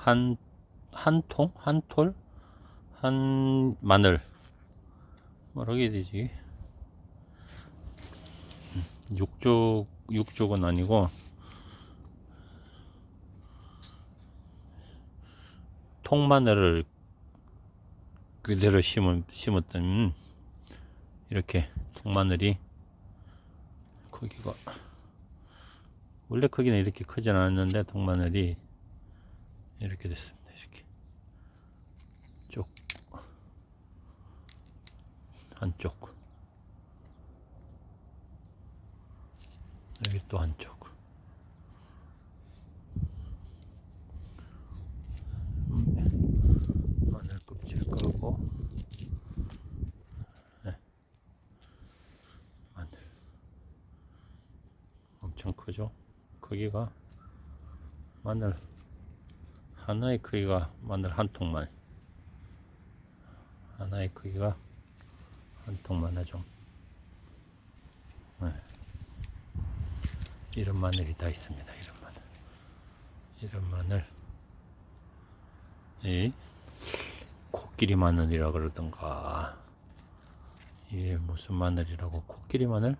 한, 한 통? 한 톨? 한 마늘. 뭐라고 해야 되지? 음, 육쪽, 육쪽은 아니고, 통마늘을 그대로 심은, 심었던, 이렇게 통마늘이, 크기가, 원래 크기는 이렇게 크진 않았는데, 통마늘이 이렇게 됐습니다. 이렇게. 쪽, 한쪽. 여기 또 한쪽. 마늘 껍질 까고, 네. 마늘. 엄청 크죠? 크기가 마늘 하나의 크기가 마늘 한 통만 하나의 크기가 한 통만 하죠. 네. 이런 마늘이 다 있습니다. 이런 마늘, 이런 마늘, 이 코끼리 마늘이라 그러던가 이게 무슨 마늘이라고 코끼리 마늘?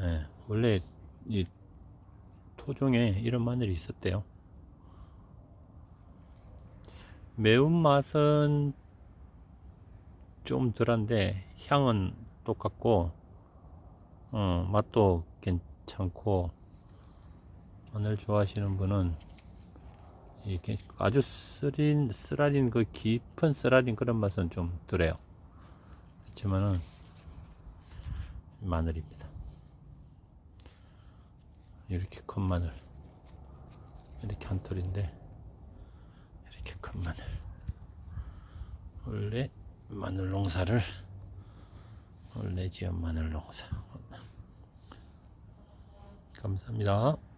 예, 원래 이 토종에 이런 마늘이 있었대요. 매운맛은 좀 덜한데 향은 똑같고 어, 맛도 괜찮고 마늘 좋아하시는 분은 이게 아주 쓰린 쓰라린 그 깊은 쓰라린 그런 맛은 좀 덜해요. 그렇지만은 마늘입니다. 이렇게 큰 마늘 이렇게 한 털인데 큰 마늘 원래 마늘 농사를 원래 지은 마늘 농사 감사합니다.